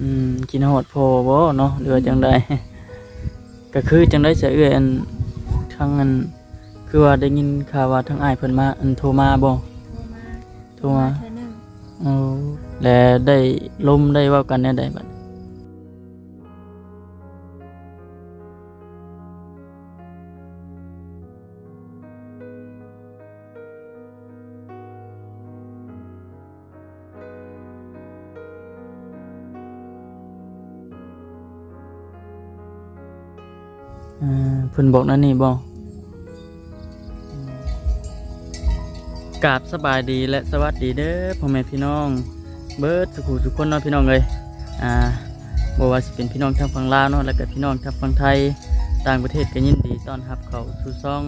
อืมกินฮอดพอบ่เนาะหรือว่าจังใดก็คือจังได๋จะเอื้อยอันทางอันคือว่าได้ยินข่าวว่าทางอ้ายเพิ่นมาอันโทรมาบ่โทรมาโทรมาเธอหนึ่งเอาและได้ลมได้เว้ากันแนวใดบัด เพิ่นบอกนั่นนี่บ่กราบสบายดีและสวัสดีเด้อพ่อแม่พี่น้อง เบิร์ดสุขุสุขคนเนาะพี่น้องเลยอ่าบ่ว่าสิเป็นพี่น้องทางฝั่งลาวเนาะแล้วก็พี่น้องทางฝั่งไทยต่างประเทศก็ยินดีต้อนรับเขาสู่ซ่อง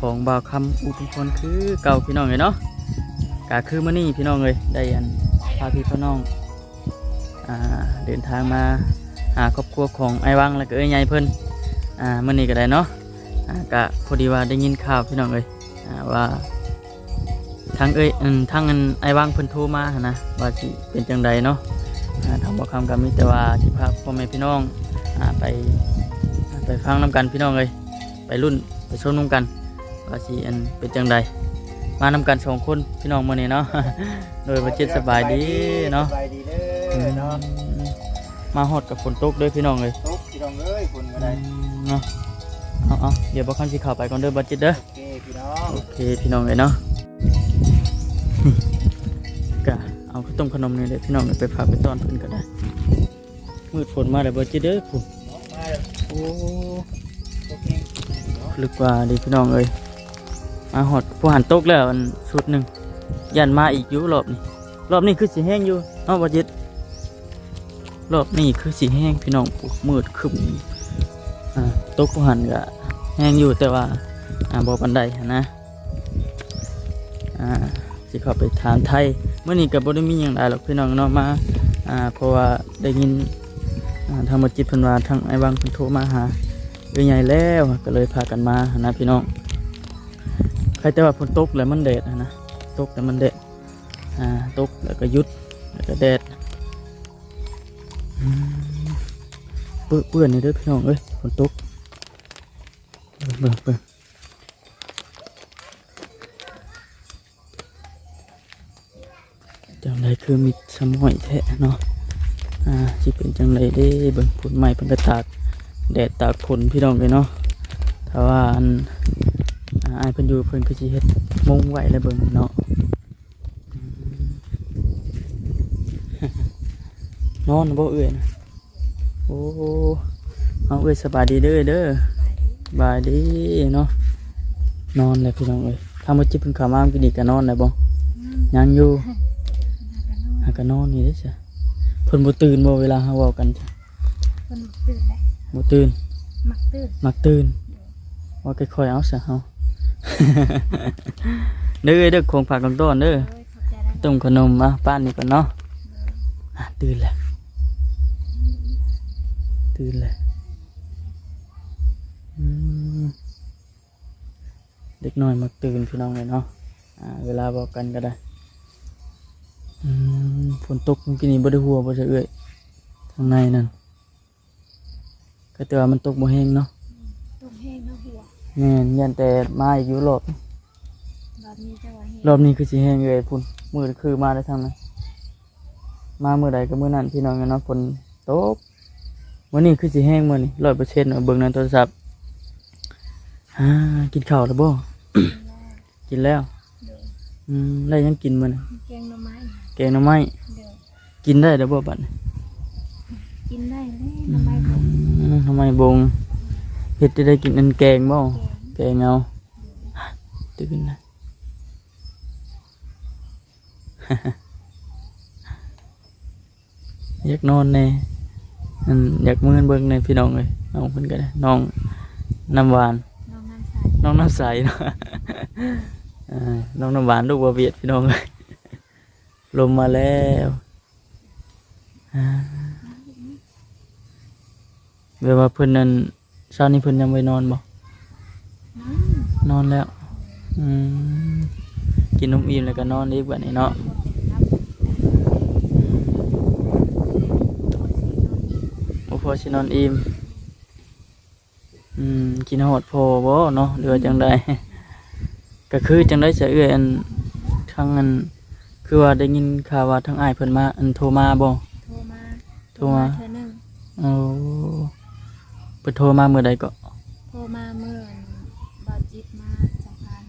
ของบ่าวคำอุทุมพรคือเก่าพี่น้องเลยเนาะก็คือมื้อนี้พี่น้องเลยได้อันพาพี่พี่น้องอ่าเดินทางมาหาครอบครัวของไอ้วังแล้วก็เอ้ยใหญ่เพิ่น อ่ามื้อนี้ก็ได้เนาะอ่าก็พอดีว่าได้ยินข่าวพี่น้องเลยอ่าว่าทางเอ้ยอืมทางอันไอ้ว่างเพิ่นโทรมาหั้นนะว่าสิเป็นจังใดเนาะอ่าทางบอกคำก็มีแต่ว่าสิพาพ่อแม่พี่น้องอ่าไปอ่าไปฟังน้กันพี่น้องเลยไปรุ่นไปชมน้กันว่าสิอันเป็นจังใดมานํกันสองคนพี่น้องมื้อนี้เนาะโดยประเจ็ดสบายดีเนาะสบายดีเด้อเนาะมาฮอดกับฝนตกเด้อพี่น้องเลยตุ๊กพี่น้องเอ้ยคนก็ได้ เนาะเอาเอาเดี๋ยวบ่คันสิเข้าไปก่อนเด้อบัดจิตเด้อโอเคพี่น้องโอเคพี่น้องเลยเนาะก็เอาข้าวต้มขนมนี่เลยพี่น้องไปฝากไปต้อนเพิ่นก็ได้ มืดฝนมาแล้วบ่จิเด้อผู้มาเลยโอ้โอเคเนาะลึกกว่าดีพี่น้องเอ้ยมาหอดผู้หันตกแล้วอันชุดหนึ่งยันมาอีกอยู่รอบนี้รอบนี้คือสีแห้งอยู่เนาะบ่จิตรอบนี้คือสีแห้งพี่น้องผู้มืดครึ้มอ่า ตกผู้หันก็แห้งอยู่แต่ว่าอ่าบ่ปานใดนะอ่าสิเข้าไปถามไทยเมื่อนี้กับบ่ได้มีอย่างไรหรอกพี่น้องเนาะมาอ่าเพราะว่าได้ยินอ่าทางมจิตพิ่นวาทางไอ้วังพิ่นโทมาหาเอื้อใหญ่แล้วก็เลยพากันมานะพี่น้องใครแต่ว่าฝนตกแล้วมันแดดนะตกแล้วมันแดดอ่าตกแล้วก็ยุดแล้วก็แดดอืมเปื้อนเปื้อนนี่เด้อพี่น้องเอ้ยฝนตก เบิ่งเบิ่งจังไรคือมีสมอยแท้เนาะ อ่าสิเป็นจังไรได้เบิ่งผลใหม่เพิ่นก็ตากแดดตากฝนพี่น้องเลยเนาะถ้าว่าอันอ่ายเพิ่นอยู่เพิ่นก็สิเฮ็ดมุงไว้แล้วเบิ่งเนาะนอนบ่เอื้อยนะโอ้เอาเอื้อยสบายดีเด้อเด้อ บายดีเนาะนอนเลยพี่น้องเอ้ยถ้ามาจิบเพิ่นเข้ามากินอีกก็นอนได้บ่ยังอยู่หากนนอนนี่ได้อจ้ะเพิ่นบ่ตื่นบ่เวลาเฮาเว้ากันจ้ะคนตื่นได้บ่ตื่นมักตื่นมักตื่นว่าค่อยๆเอาซะเฮาเด้อเด้อของฝากของต้อนเด้อเลยขอบใจได้ต้มขนมมาป้านนี่ก่อนเนาะอะตื่นแล้วตื่นแล้วอืม เด็กน้อยมักตื่นพี่น้องเลยเนาะอ่าเวลาบอกกันก็ได้อืมฝนตกเมื่อกี้นี้บ่ได้หัวบ่ได้เอื้อยทางในนั่นก็แต่ว่ามันตกบ่แห้งเนาะตรงแห้งเนาะหัวแม่นยันแต่มาอีกอยู่รอบรอบนี้จะว่าแห้งรอบนี้คือสิแห้งเลยพุ่นมือคือมาได้ทางนั้นมาเมื่อใดก็เมื่อนั้นพี่น้องเนาะฝนตกมื้อนี้คือสิแห้งมื้อนี้100%เนาะเบิ่งในโทรศัพท์ อ่ากินข้าวแล้วบ่ กินแล้วเดี๋ยวอืมได้หยังกินมื้อนี้แกงหน่อไม้แกงหน่อไม้เดี๋ยวกินได้แล้วบ่บัดนี้กินได้เลยหน่อไม้ผมอืมทำไมบงเฮ็ดจะได้กินอันแกงบ่แกงเอาตื่นนะ อยากนอนแน่อันอยากมือนเบิ่งในพี่น้องเลยน้องเพิ่นก็ได้น้องน้ำหวาน น้องน้ำใสน้องน้ำใสเนาะเอ่อน้องน้ำหวานลูกบัวเวียดพี่น้องเลยลมมาแล้วอ่าเวลาเพิ่นนั่นเช้านี้เพิ่นยังไม่นอนบ่น้นอนแล้วอืมกินนมอิ่มแล้วก็นอนอีกแบบนี้เนาะำโทอสินอนอิ่ม อืมกินฮอดพอบ่เนาะหรือว่าจังใดก็คือจังได้จะเอื้อยอันทางอันคือว่าได้ยินข่าวว่าทางอ้ายเพิ่นมาอันโทรมาบ่โทรมาโทรมาเธอหนึ่งโอ้เพิ่นโทรมามื้อใดก็โทรมาเมื่อบาจิตมาจากการ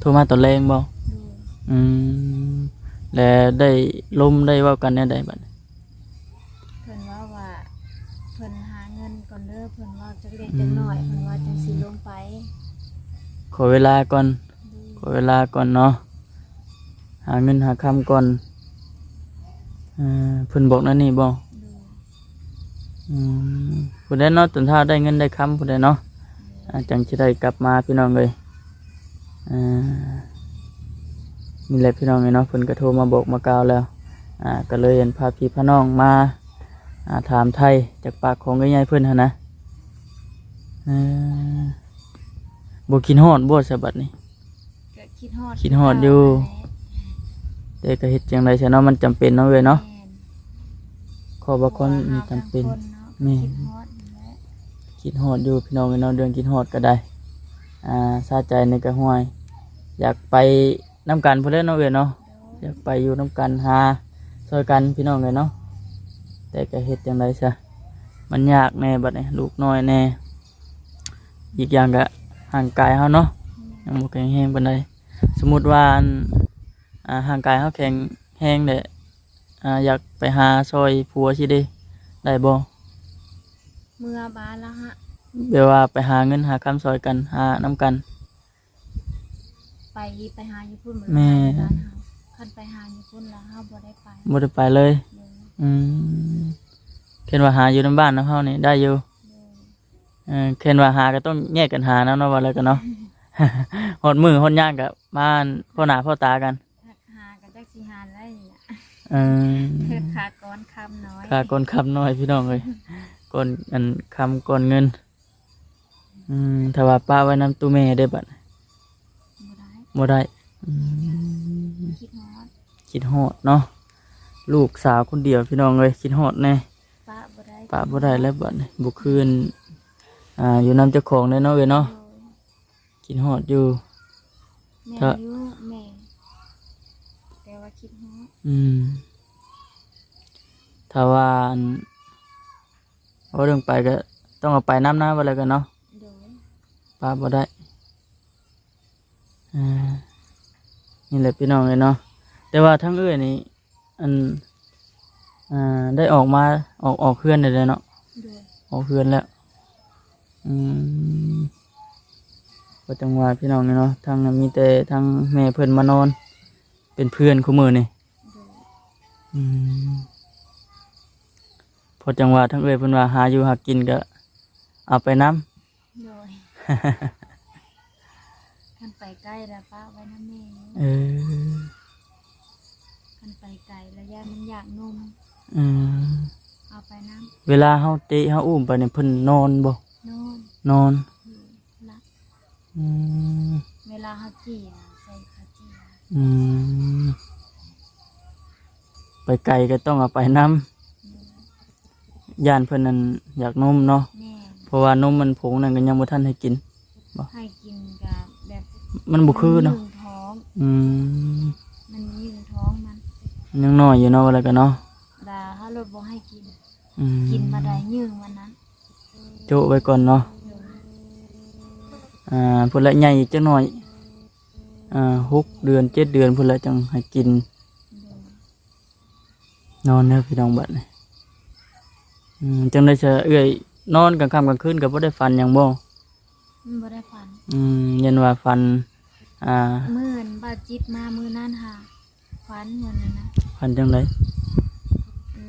โทรมาตอนแรงบ่ดูอืมแล้วได้ลมได้เว้ากันแนวใดบัดนี้ เพิ่นว่าว่าเพิ่นหาเงินก่อนเด้อเพิ่นว่าจักเล็กจักน้อยเพิ่นว่าจังสิลงไปขอเวลาก่อน ขอเวลาก่อนเนาะ หาเงินหาคำก่อนเอ่อเพิ่นบอกนั่นนี่บ่อืมผู้ใดเนาะตนท่าได้เงินได้คำผู้ใดเนาะอ่าจังจะได้กลับมาพี่น้องเลยอ่ามีแหละพี่น้องเลยเนาะเพิ่นก็โทรมาบอกมากล่าวแล้ว อ่า ก็เลยเห็นพาพี่พาน้องมา อ่า ถามไทยจากปากของใหญ่ๆเพิ่นหั่นนะเอ่อ บ่กินฮอดบ่สะบัดนี่ ก็คิดฮอดคิดฮอดอยู่ แต่ก็เฮ็ดจังไดซะเนาะมันจำเป็นเนาะเว้ยเนาะแม่นขอบ่คนพราะว่าจำเป็นราทั้งคนาะแม่คิดฮอดนั่นแหละคิดฮอดอยู่พี่น้องเนาะเรื่องคิดฮอดก็ได้ อ่าซาใจในกระห้วย อยากไปน้ำกันพุ่นเล่นเนาะเอ้ยเนาะเดี๋ยวอยากไปอยู่น้ำกันหาซอยกันพี่น้องเลยเนาะแต่ก็เฮ็ดจังไดซะมันยากแน่บัดนี้ลูกน้อยแน่ อีกอย่างก็ห่างกายเฮาเนาะยังบ่แข็งแรงปานใดสมมุติว่าอันอ่าห่างกายเฮาแข็งแรงเด้อ่าอยากไปหาซอยผัวสิเด้ได้บ่เมื่อบานแล้วฮะ เดี๋ยวว่าไปหาเงินหาคำซอยกันหาน้ำกัน ไปไปหาญี่ปุ่นแม่บ้านเฮาคันไปหาญี่ปุ่นแล้วเฮาบ่ได้ไปบ่ได้ไปเลยเดี๋ยวอืมเคนว่าหาอยู่ในบ้านเนาะเฮานี่ได้อยู่ เดี๋ยวเออเคนว่าหาก็ต้องแยกกันหานะเนาะว่าแล้วกันเนาะ หดมือหดย่างกับบ้านพ่อหน้าพ่อตากันถ้าหากันจักสิหาได้นี่ล่ะเออเพิ่นขากรคำน้อยค่าก้นคำน้อยพี่น้องเลยก้นอันคำก้นเงิน อืมถ้าว่าป้าไว้น้ำตู้แม่ได้บัดบ่ได้บ่ได้อืม คิดฮอดคิดฮอดเนาะลูกสาวคนเดียวพี่น้องเลยคิดฮอดแน่ป้าบ่ได้ป้าบ่ได้แล้วบัดนี้บุคืน อ่าอยู่น้ำเจ้าของเลยเนาะเว้ยเนาะโดยคิดฮอดอยู่ แม่ถ้าอยู่แม่แต่ว่าคิดฮอดอืมถ้าว่าอันเอาเรื่องไปก็ต้องเอาไปน้ำหน้าไปเลยกันเนาะโดยป้าบ่ได้อ่านี่แหละพี่น้องเลยเนาะแต่ว่าทั้งเอื้อยนี่อันอ่าได้ออกมาออกออกเคลื่อนเลยเนาะ โดยออกเคลื่อนแล้ว อืมก็จังหวะพี่น้องเนี่ยเนาะทางมีแต่ทางแม่เพิ่นมานอน เป็นเพื่อนคู่มือนี่โดยอืมพอจังหวะทั้งเอ้ยเพิ่นว่าหาอยู่หากินก็เอาไปน้โดยคันไปใกล้แล้วป้าไว้นะแม่ำเออคันไปไกลแล้วย่ามันอยากนม อืมเอาไปน้เวลาเฮาเตะเฮาอุ้มไปเนี่ยเพิ่นนอนบ่ำ นอนนอนอยู่รักอืมเวลาเขาจีน่ะใส่ขาจีน่ะอืมไปไกลก็ต้องเอาไปน้ำย่านเพิ่นนั่นอยากนมเนาะแม่เพราะว่านมมันผงนั่นก็ยังบ่ทันให้กิน ให้กินกับแบบมันบ่คือเนาะมัยืท้องอืมมันยืนท้องมันมันยังน้อยอยู่เนาะว่าแล้วก็เนาะดาเขาเลยบอกให้กิน อืมกินมาได้ยืงวันนั้น โจะไว้ก่อนเนาะโดยอ่าพุ่นละใหญ่อีกจังหน่อยอ่าหกเดือนเจ็ดเดือนพุ่นละจังให้กินโดยนอนแล้วพี่น้องบัดนี่อืมจังได้จะเอื้อยนอนกลางค่ำกลางคืนก็บ่ได้ฟันหยังบ่มันบ่ได้ฟัน อืมยันว่าฟันอ่ามื่อนบาดจิตมามือนั่นค่ะฟันเหมือนนั้นนะฟันจังได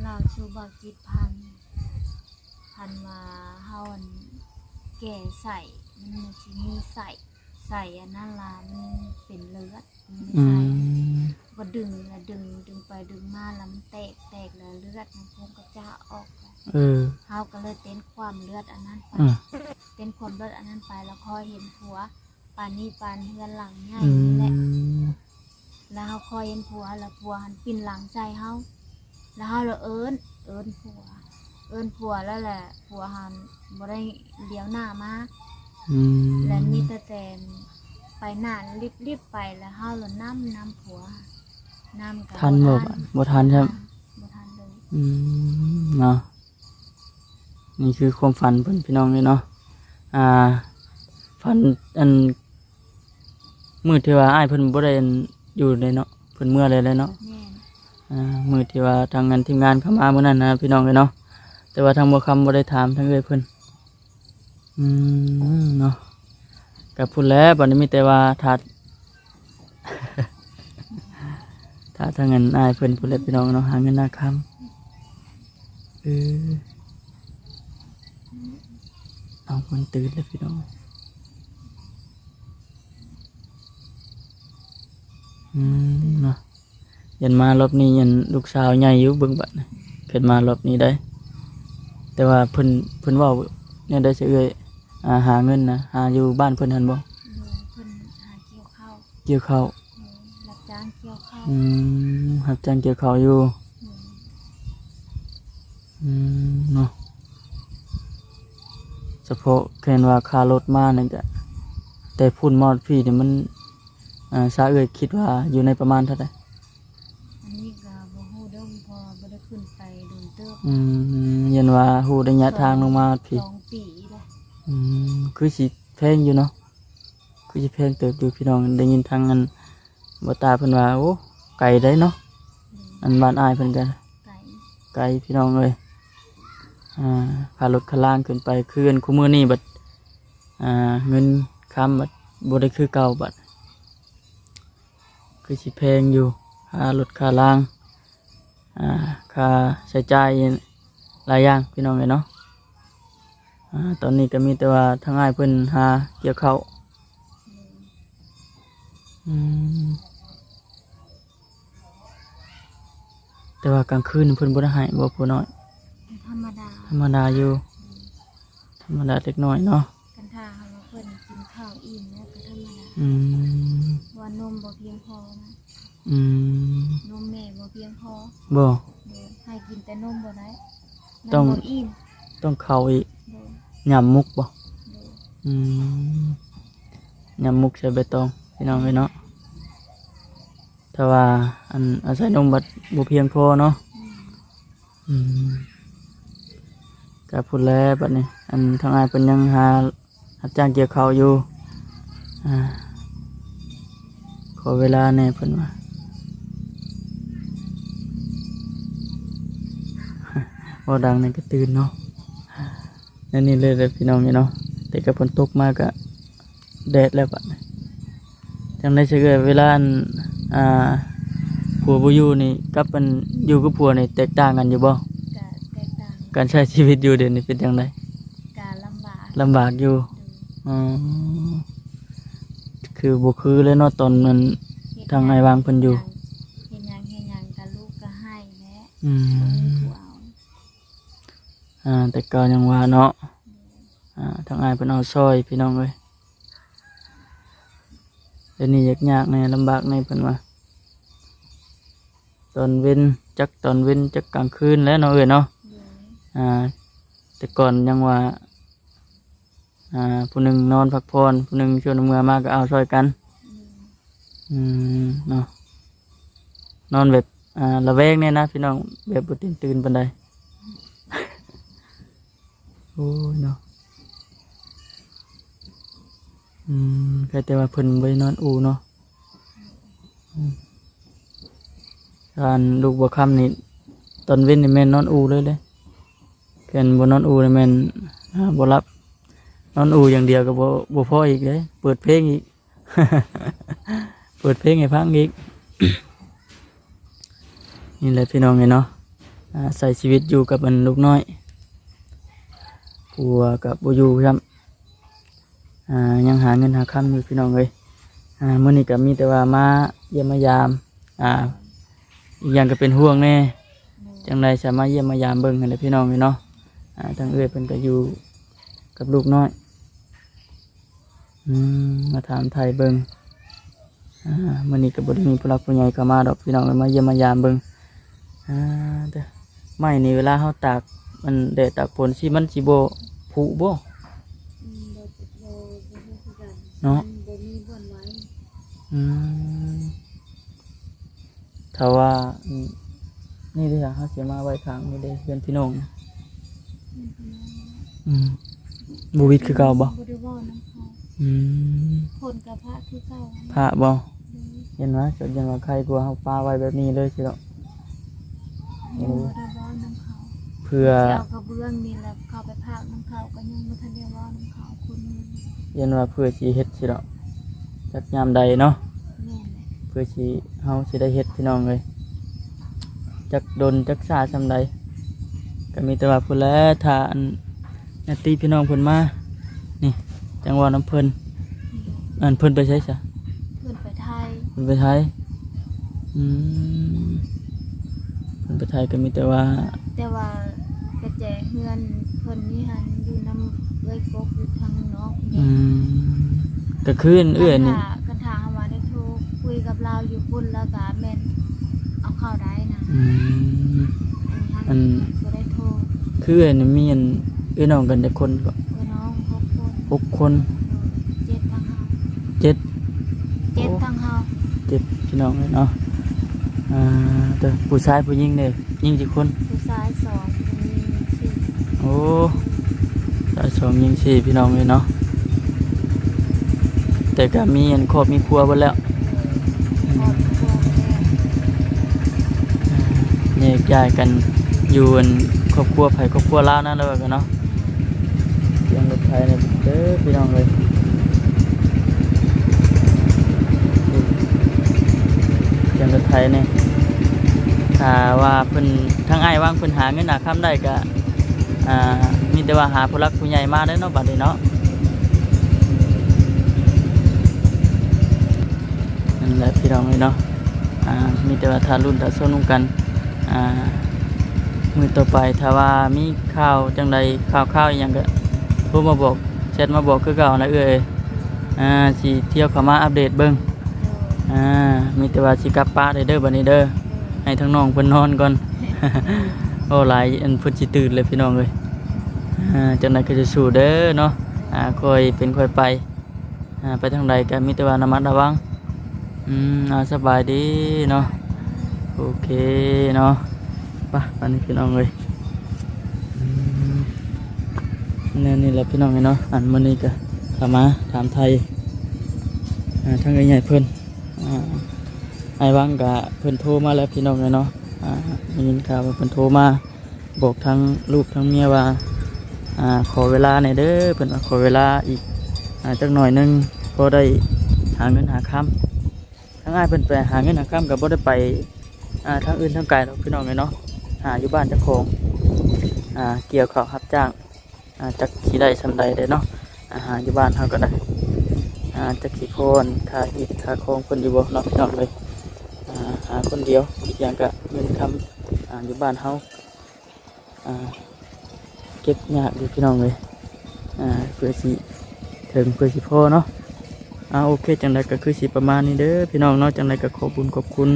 เราชูบาดจิตพัน พันมาเฮาอันแก่ใส่มันมันสิมีใส่ใส่อันนั้นล่ะมันเป็นเลือดมันอืใส่มก็ดึงแล้วดึงดึงไปดึงมาแล้วมันแตกแตกแล้วเลือดมันพุ่งกระจ้าออกไปเออ เฮาก็เลยเต้นความเลือดอันนั้นไปอืมเต้นความเลือดอันนั้นไปแล้วคอยเห็นผัวปานนี้ปานเฮือนหลังใหญ่อืนี่แหละ มแล้วเฮาคอยเห็นผัวแล้วผัวหันปินหลังใส่เฮาแล้วเฮาเลยเอิ้นเอิ้นผัว เอิ้นผัวแล้วแหละผัวหันบ่ได้เลี้ยวหน้ามาอืมและมีแต่แตนไปหน้ารีบๆไปแล้วเฮาละน้ำน้ำผัวน้ำกับทันบ่บัดบ่ทันครับ บ่ทันเลยอืมเนาะนี่คือความฝันเพิ่นพี่น้องเลยเนาะอ่าฝันอันมือที่ว่าอ้ายเพิ่นบ่ได้อันอยู่เลยเนาะเพิ่นเมื่อเลยเลยเนาะแม่น อ่ามือที่ว่าทางงานทีมงานเข้ามาเมื่อนั้นนะพี่น้องเลยเนาะ แต่ว่าทางบ่คำบ่ได้ถามทางเอ้ยเพิ่นอืมเนาะกับพูดแล้วบัดนี้มีแต่ว่าถาดถ้าทางเงินอายเพิ่นพูดแล้วพี่น้องเนาะหาเงินหน้าคำเออเอามันตื่นแล้วพี่น้องอืมเนาะยันมารอบนี้ยันลูกสาวใหญ่อยู่เบิ่งบัดนเกิดมารอบนี้ได้ แต่ว่าเพิ่นเพิ่นเว่าเนี่ยได้เสยเอ้ยอ่าหาเงินนะหาอยู่บ้านเพิ่นหันบ่โดยเพิ่นหาเกี่ยวข้าวเกี่ยวข้าวโดยรับจ้างเกี่ยวข้าวอืมรับจ้างเกี่ยวข้าวอยู่โดยอืมเนาะเฉพาะแค่นว่าค่ารถมานั่นก็แต่พุ่นมอดพี่นี่มันอ่าซาเอ้ยคิดว่าอยู่ในประมาณเท่าไหร่ อันนี้ก็บ่ฮู้เด้อเพอบ่ได้ขึ้นไปโดนเติบ อืมยันว่าฮู้ระยะทางลงมาพี่สองปีแล้วอืมคือสิแพงอยู่เนาะคือสิแพงเติบอยู่พี่น้องได้ยินทางอันบ่ตาเพิ่นว่าโอ้ไก่ได้เนาะอันบ้านอ้ายเพิ่นกันไก่ไก่พี่น้องเอ้ยอ่าค่ารถค่าล่างขึ้นไปคืออันคู่มือนี่บัดอ่าเงินค้ำบัดบ่ได้คือเก่าบัดคือสิแพงอยู่ค่ารถค่าล่างอ่า ค่าใช้จ่ายหลายอย่างพี่น้องเอ้ยเนาะอ่าตอนนี้ก็มีแต่ว่าทางง่ายเพิ่นหาเกี่ยวข้าวอืมแต่ว่ากลางคืนเพิ่นบ่ได้ให้บ่ผู้น้อย ธรรมดา ธรรมดาอยู่ ธรรมดาเล็กน้อยเนาะกันทาเฮาว่าเพิ่นกินข้าวอิ่มแล้วก็ธรรมดา อืมว่านมบ่เพียงพอนะ อืมนมแม่บ่เพียงพอบ่โดย ให้กินแต่นมบ่ได้ต้องนมบ่อิ่มต้องเข้าอีกโดยยำมุกบ่โดยอืมยำมุกใส่ใบตองพี่น้องเอ้ยเนาะถ้าว่าอันอาศัยนมบัดบ่เพียงพอเนาะอืมอืมก็พูดแล้วบัดนี้ อันทางอายเป็นยังหารับจ้างเกี่ยวข้าวอยู่อ่าขอเวลาแหน่เพิ่นว่า ว่าดังในนก็ตื่นเนาะนั่นนี่เลยเลยพี่น้องนี่เนาะแต่กับฝนตกมากก็แดดแล้วบัดนี้จังได้เชื่อเวลาอันอ่าผัวบ่อยู่นี่กับมันอยู่กับผัวนี่แตกต่างกันอยู่บ่ก็แตกต่างการใช้ชีวิตอยู่เดี๋ยวนี้เป็นยังไงการลำบากลำบากอยู่โดยอ๋อคือบุคือเลยเนาะตอนมันเฮ็ดทางไงวางเพิ่นอยู่เฮ็ดหยังเฮ็ดหยังกับลูกก็ให้แหละอืมบ่มีผู้เอ่าแต่ก็ยังว่าเนาะอ่าทางไงเป็นเอาซอยพี่น้องเลยเดี๋ยวนี้ยากยากๆในลำบากในเพิ่นว่าตอนเว้นจักตอนเว้นจักกลางคืนแล้วเนาะเอ้ยเนาะอ่าแต่ก่อนยังว่าอ่าผู้หนึ่งนอนพักผ่อนผู้หนึ่งชวนเมื่อมาก็เอาซอยกันอืมเนาะนอนแบบอ่าระแวงเนี่ยนะพี่น้องแบบบุตื่นตื่นปันใด โอ้ยเนาะอืมแค่แต่ว่าเพิ่นไปนอนอูเนาะอืมการลูกบัวคำนี่ตอนเว้นนี่แม่นนอนอูเลยเลยเพิ่นบ่นอนอูนี่แม่นอ่าบ่รับนอนอูอย่างเดียวก็บ่บ่พออีกเลยเปิดเพลงอีก เปิดเพลงให้ฟังอีก นี่แหละพี่น้องไงเนาะอ่าใส่ชีวิตอยู่กับมันลูกน้อย ผัวกับบอยู่ครับอ่ายังหาเงินหาคำอยู่พี่น้องเลยอ่ามื่อนี้ก็มีแต่ว่ามาเยี่ยมมายามอ่าอีกอย่างก็เป็นห่วงแน่โดยจังไรสามารถเยี่ยมมายามเบิ่งกันเลยพี่น้องเลยเนาะอ่าทางเอื้อยเพิ่นก็อยู่กับลูกน้อยอืมมาถามไทยเบิ่งอ่ามันนี้ก็บ่ได้มีผู้หลักผู้ใหญ่เข้ามาดอกพี่น้องเลยมาเยี่ยมมายามเบิ่งอ่าเด้อไม้นี่เวลาเฮาตาก มันแดดตากฝนสิมันสิบ่ผุบ่อืมบ่บ่บ่ฮู้คือกันเนาะมันบ่มีบ่อนไว้อืมถ้าว่าอืมนี่เด้อเฮาสิมาไว้ข้างนี่เด้อเพื่อนพี่น้องนะอืมบ่วิดคือเก่าบ่บ่ได้เว้านํเขาอืมผลกับพระคือเก่าพระบ่เห็นว่าจดยังว่าใครกลัวเฮาปาไว้แบบนี้เลยสิเนาะ บ่ได้ เพื่อสิเอากระเบื้องนี่แหละเข้าไปพากน้ำเขาก็ยังบ่ทันได้เว้าน้ำเขาคุณมันเห็นว่าเพื่อสิเฮ็ดสิเนาะจักยามใดเนาะ แม่นแหละเพื่อสิเฮาสิได้เฮ็ดพี่น้องเลยจักดนจักษาซำใดก็มีแต่ว่าพุ่นแหละถ้าอันญาติพี่น้องเพิ่นมานี่จังหวะน้ำเพิ่นอันเพิ่นไปใช้ซะเพิ่นไปไทยเพิ่นไปไทยอืม เพิ่นไปไทยก็มีแต่ว่า แต่ว่ากระแจเฮือนเพิ่นนี่หันอยู่น้ำเอ้ยกกอยู่ทางนอกอืมก็คืนเอื้อนี่คันถ้าคันทางมาได้โทรคุยกับเราอยู่ปุ่นแล้วก็แม่นเอาเข้าได้นะอืมอันนี้อันบ่ได้โทรคือเอื้อนี่มีอันเอื้อน้องกันแต่คนก็เพื่อน้องหกคนหกคนเจ็ดทางเฮาเจ็ดเจ็ดทางเฮาเจ็ดพี่น้องเลยเนาะ อ่าแต่ผู้ชายผู้หญิงเนี่ยยิงกี่คน ผู้ชายสองผู้หญิงสี่โอ้ชายสองยิงสี่พี่น้องเลยเนาะ แต่ก็มีอันครอบมีครัวหมดแล้วครอบครัวแม่แยกย้ายกันอยู่อันครอบครัวไผครอบครัวลาวนั่นเลยกันเนาะเสียงรถไฟเนี่ยเด้อพี่น้องเลย เสียงรถไฟเนี่ยถ้าว่าเพิ่นทั้งไอ้ว่างเพิ่นหาเงินหาค้ำได้ก็อ่ามีแต่ว่าหาผู้รักผู้ใหญ่มาได้เนาะบัดนี้เนาะนั่นแหละพี่น้องเลยเนาะอ่ามีแต่ว่าถ้ารุ่นถ้าส้นนุ่งกันอ่ามือต่อไปถ้าว่ามีข่าวจังใดข่าวข่าวอย่างก็โทรมาบอกแชทมาบอกคือเก่านะเอ้ยอ่าสิเที่ยวเข้ามาอัปเดตเบิ่ง อ่ามีแต่ว่าสิกลับป้าได้เด้อบัดนี้เด้อให้ทั้งน้องเพิ่นนอนก่อน โอ้หลายอันเพิ่นสิตื่นเลยพี่น้องเอ้ยอ่าจังไดก็จะสู้เด้อเนาะอ่าค่อยเป็นค่อยไปอ่าไปทางใดก็มีแต่ว่าระมัดระวังอืมอ่าสบายดีเนาะโอเคเนาะไปตอนนี้พี่น้องเอ้ยอืมนี่นี่แหละพี่น้องเอ้ยเนาะอันมื้อนี้ก็เข้ามมาถามไทยอ่าทางใหญ่ๆเพิ่นอ่า ไอ้วังกะเพิ่นโทรมาแล้วพี่น้องเลยเนาะอ่าได้ยินข่าวว่าเพิ่นโทรมาบอกทั้งลูกทั้งเมียว่าขอเวลาในอยเด้อเพิ่นว่าขอเวลาอีกอจักหน่อยหนึงพอได้หาเงินหาค้ำทั้งอ้ายเพิ่นไปหาเงินหาค้ำกับบ่ได้ไปอ่าทางอื่นทางไกลหรอกพี่น้องเลยเนาะหาอยู่บ้านจ้าของเกี่ยวข้าวรับจ้างอ่าจักสิได้ซำใดเด้เนาะอาหารอยู่บ้านเฮาก็ได้ อ่าจักสิพรค่าอิฐค่าของเพิ่นอยู่บ่เนาะพี่น้องเลยอ่าหาคนเดียวอีกอย่างก็เงินคำอ่าอยู่บ้านเฮาอ่าเก็บยากอยู่พี่น้องเลยอ่าเพื่อสิถึงเพื่อสิพ่อเนาะอ่าโอเคจังไดก็คือสิประมาณนี้เด้อพี่น้องเนาะจังไดก็ขอบุญขอบคุณ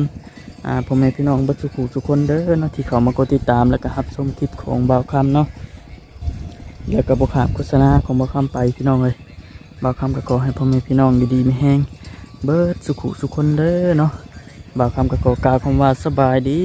อ่าพ่อแม่พี่น้องบัดสุขุทุกคนเด้อเนาะที่เขามากดติดตามแล้วก็รับชมคลิปของบ่าวคำเนาะแล้วก็บ่ขาดโฆษณาของบ่าวคำไปพี่น้องเลย บ่าวคำก็ขอให้พ่อแม่พี่น้องดีๆไม่แห้งเบิดสุขุสุขคนเด้อเนาะบ่าวคำกับกอกล่าวคำว่าสบายดี